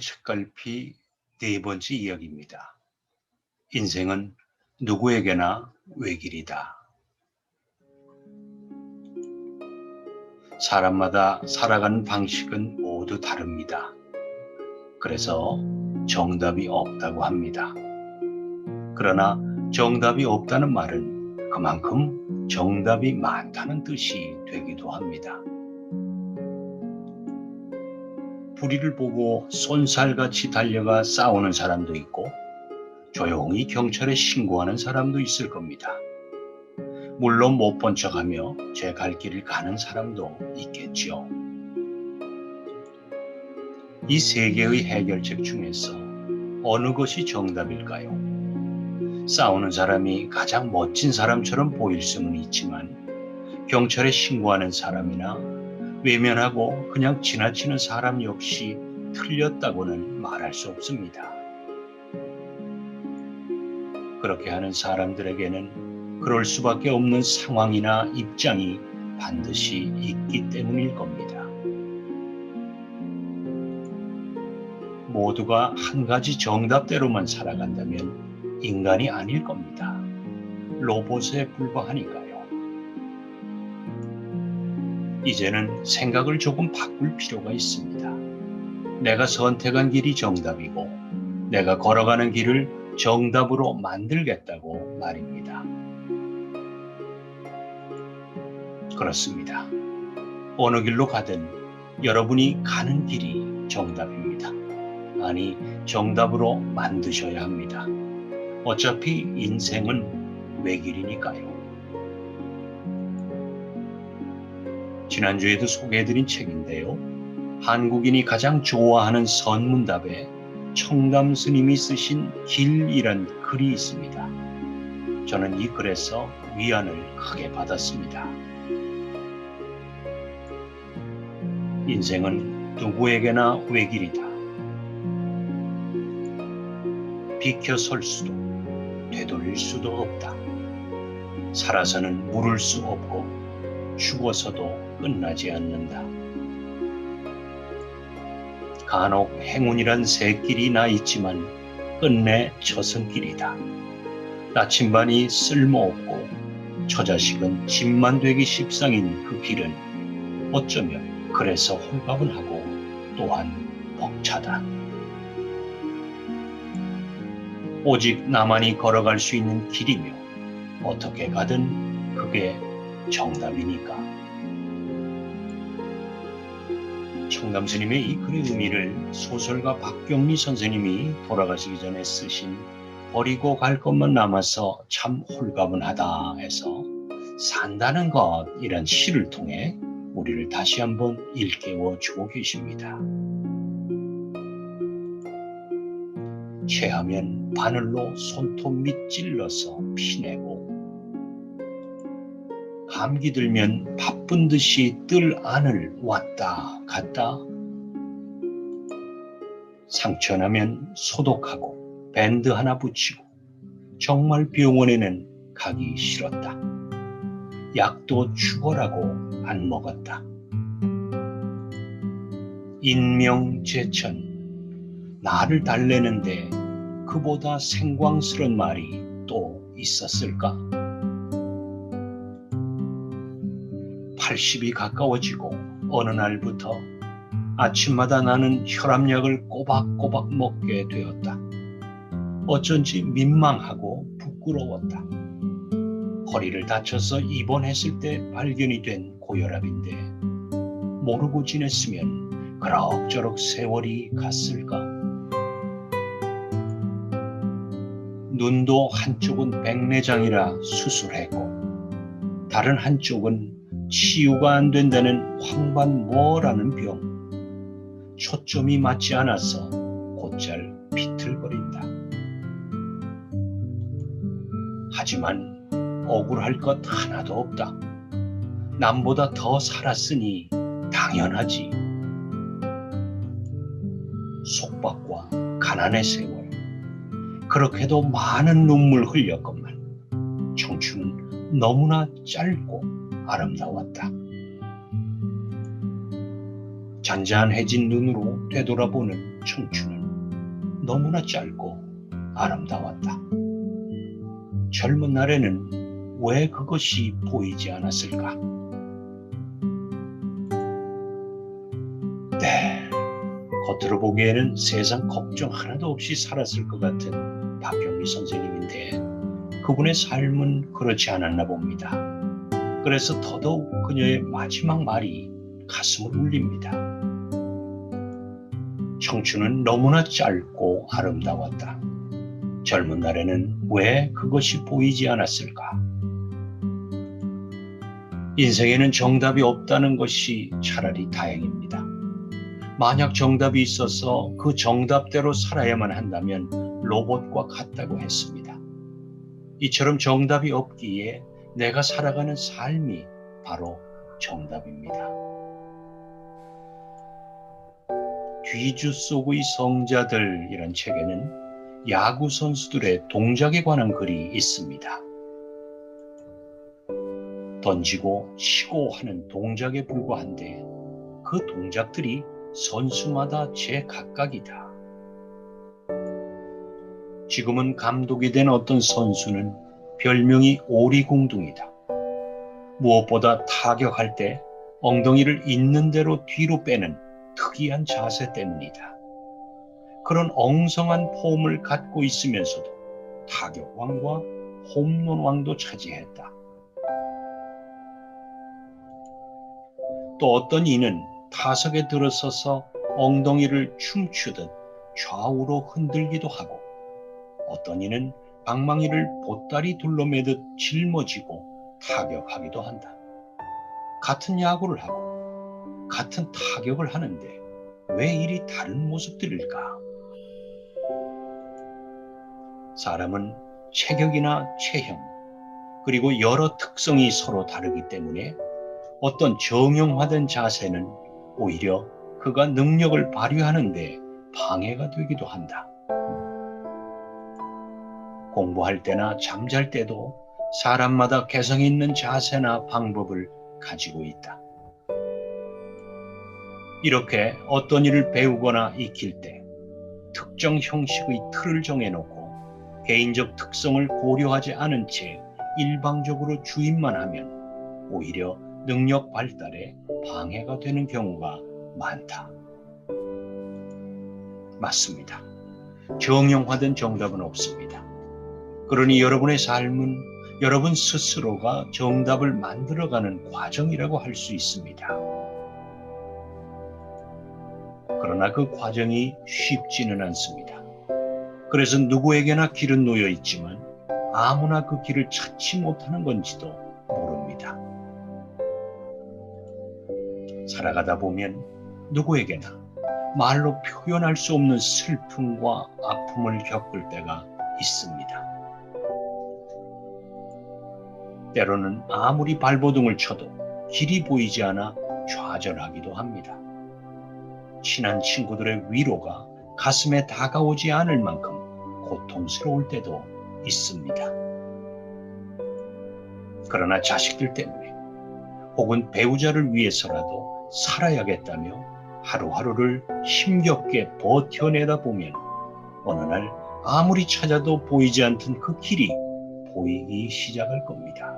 최원영의 책갈피 네 번째 이야기입니다. 인생은 누구에게나 외길이다. 사람마다 살아가는 방식은 모두 다릅니다. 그래서 정답이 없다고 합니다. 그러나 정답이 없다는 말은 그만큼 정답이 많다는 뜻이 되기도 합니다. 불의를 보고 쏜살같이 달려가 싸우는 사람도 있고 조용히 경찰에 신고하는 사람도 있을 겁니다. 물론 못 본 척하며 제 갈 길을 가는 사람도 있겠죠. 이세 개의 해결책 중에서 어느 것이 정답일까요? 싸우는 사람이 가장 멋진 사람처럼 보일 수는 있지만 경찰에 신고하는 사람이나 외면하고 그냥 지나치는 사람 역시 틀렸다고는 말할 수 없습니다. 그렇게 하는 사람들에게는 그럴 수밖에 없는 상황이나 입장이 반드시 있기 때문일 겁니다. 모두가 한 가지 정답대로만 살아간다면 인간이 아닐 겁니다. 로봇에 불과하니까요. 이제는 생각을 조금 바꿀 필요가 있습니다. 내가 선택한 길이 정답이고 내가 걸어가는 길을 정답으로 만들겠다고 말입니다. 그렇습니다. 어느 길로 가든 여러분이 가는 길이 정답입니다. 아니, 정답으로 만드셔야 합니다. 어차피 인생은 외길이니까요. 지난주에도 소개해드린 책인데요. 한국인이 가장 좋아하는 선문답에 청담 스님이 쓰신 길이란 글이 있습니다. 저는 이 글에서 위안을 크게 받았습니다. 인생은 누구에게나 외길이다. 비켜 설 수도 되돌릴 수도 없다. 살아서는 물을 수 없고 죽어서도 끝나지 않는다. 간혹 행운이란 새길이 나 있지만 끝내 저승길이다. 나침반이 쓸모없고 처자식은 집만 되기 십상인 그 길은 어쩌면 그래서 홀가분하고 또한 벅차다. 오직 나만이 걸어갈 수 있는 길이며 어떻게 가든 그게 정답이니까. 청담 스님의 이 글의 의미를 소설가 박경리 선생님이 돌아가시기 전에 쓰신 버리고 갈 것만 남아서 참 홀가분하다 해서 산다는 것이란 시를 통해 우리를 다시 한번 일깨워 주고 계십니다. 체하면 바늘로 손톱 밑 찔러서 피내고 감기 들면 바쁜 듯이 뜰 안을 왔다 갔다 상처나면 소독하고 밴드 하나 붙이고 정말 병원에는 가기 싫었다. 약도 죽어라고 안 먹었다. 인명제천 나를 달래는데 그보다 생광스런 말이 또 있었을까? 80이 가까워지고 어느 날부터 아침마다 나는 혈압약을 꼬박꼬박 먹게 되었다. 어쩐지 민망하고 부끄러웠다. 허리를 다쳐서 입원했을 때 발견이 된 고혈압인데 모르고 지냈으면 그럭저럭 세월이 갔을까? 눈도 한쪽은 백내장이라 수술했고 다른 한쪽은 치유가 안 된다는 황반모라는 병. 초점이 맞지 않아서 곧잘 비틀거린다. 하지만 억울할 것 하나도 없다. 남보다 더 살았으니 당연하지. 속박과 가난의 세월. 그렇게도 많은 눈물 흘렸건만 청춘은 너무나 짧고 아름다웠다. 잔잔해진 눈으로 되돌아보는 청춘은 너무나 짧고 아름다웠다. 젊은 날에는 왜 그것이 보이지 않았을까? 네, 겉으로 보기에는 세상 걱정 하나도 없이 살았을 것 같은 박경미 선생님인데 그분의 삶은 그렇지 않았나 봅니다. 그래서 더더욱 그녀의 마지막 말이 가슴을 울립니다. 청춘은 너무나 짧고 아름다웠다. 젊은 날에는 왜 그것이 보이지 않았을까? 인생에는 정답이 없다는 것이 차라리 다행입니다. 만약 정답이 있어서 그 정답대로 살아야만 한다면 로봇과 같다고 했습니다. 이처럼 정답이 없기에 내가 살아가는 삶이 바로 정답입니다. 뒤주 속의 성자들이란 책에는 야구 선수들의 동작에 관한 글이 있습니다. 던지고 치고 하는 동작에 불과한데 그 동작들이 선수마다 제 각각이다. 지금은 감독이 된 어떤 선수는 별명이 오리공둥이다. 무엇보다 타격할 때 엉덩이를 있는 대로 뒤로 빼는 특이한 자세 때문이다. 그런 엉성한 폼을 갖고 있으면서도 타격왕과 홈런왕도 차지했다. 또 어떤 이는 타석에 들어서서 엉덩이를 춤추듯 좌우로 흔들기도 하고 어떤 이는 방망이를 보따리 둘러매듯 짊어지고 타격하기도 한다. 같은 야구를 하고 같은 타격을 하는데 왜 이리 다른 모습들일까? 사람은 체격이나 체형, 그리고 여러 특성이 서로 다르기 때문에 어떤 정형화된 자세는 오히려 그가 능력을 발휘하는데 방해가 되기도 한다. 공부할 때나 잠잘 때도 사람마다 개성 있는 자세나 방법을 가지고 있다. 이렇게 어떤 일을 배우거나 익힐 때 특정 형식의 틀을 정해놓고 개인적 특성을 고려하지 않은 채 일방적으로 주입만 하면 오히려 능력 발달에 방해가 되는 경우가 많다. 맞습니다. 정형화된 정답은 없습니다. 그러니 여러분의 삶은 여러분 스스로가 정답을 만들어가는 과정이라고 할 수 있습니다. 그러나 그 과정이 쉽지는 않습니다. 그래서 누구에게나 길은 놓여 있지만 아무나 그 길을 찾지 못하는 건지도 모릅니다. 살아가다 보면 누구에게나 말로 표현할 수 없는 슬픔과 아픔을 겪을 때가 있습니다. 때로는 아무리 발버둥을 쳐도 길이 보이지 않아 좌절하기도 합니다. 친한 친구들의 위로가 가슴에 다가오지 않을 만큼 고통스러울 때도 있습니다. 그러나 자식들 때문에 혹은 배우자를 위해서라도 살아야겠다며 하루하루를 힘겹게 버텨내다 보면 어느 날 아무리 찾아도 보이지 않던 그 길이 보이기 시작할 겁니다.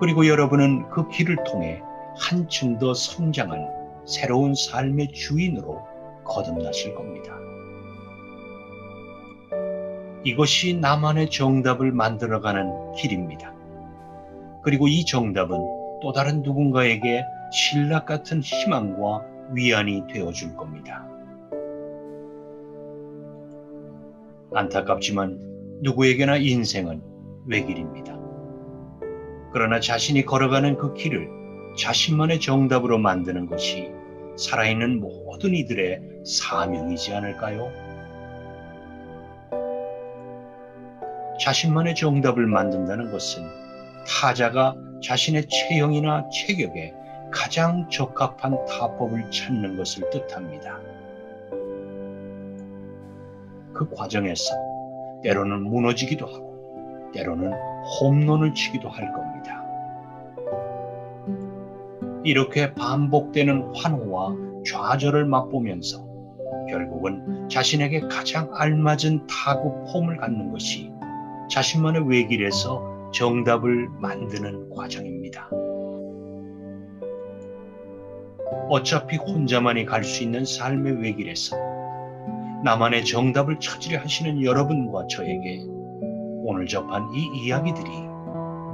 그리고 여러분은 그 길을 통해 한층 더 성장한 새로운 삶의 주인으로 거듭나실 겁니다. 이것이 나만의 정답을 만들어가는 길입니다. 그리고 이 정답은 또 다른 누군가에게 신락 같은 희망과 위안이 되어줄 겁니다. 안타깝지만 누구에게나 인생은 외길입니다. 그러나 자신이 걸어가는 그 길을 자신만의 정답으로 만드는 것이 살아있는 모든 이들의 사명이지 않을까요? 자신만의 정답을 만든다는 것은 타자가 자신의 체형이나 체격에 가장 적합한 타법을 찾는 것을 뜻합니다. 그 과정에서 때로는 무너지기도 하고 때로는 홈런을 치기도 할 겁니다. 이렇게 반복되는 환호와 좌절을 맛보면서 결국은 자신에게 가장 알맞은 타구 폼을 갖는 것이 자신만의 외길에서 정답을 만드는 과정입니다. 어차피 혼자만이 갈 수 있는 삶의 외길에서 나만의 정답을 찾으려 하시는 여러분과 저에게 오늘 접한 이 이야기들이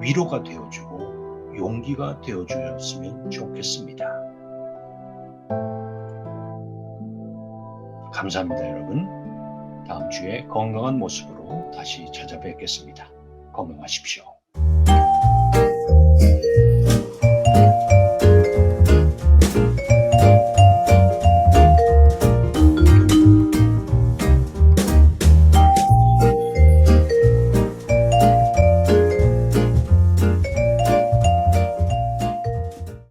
위로가 되어주고 용기가 되어주었으면 좋겠습니다. 감사합니다, 여러분. 다음 주에 건강한 모습으로 다시 찾아뵙겠습니다. 건강하십시오.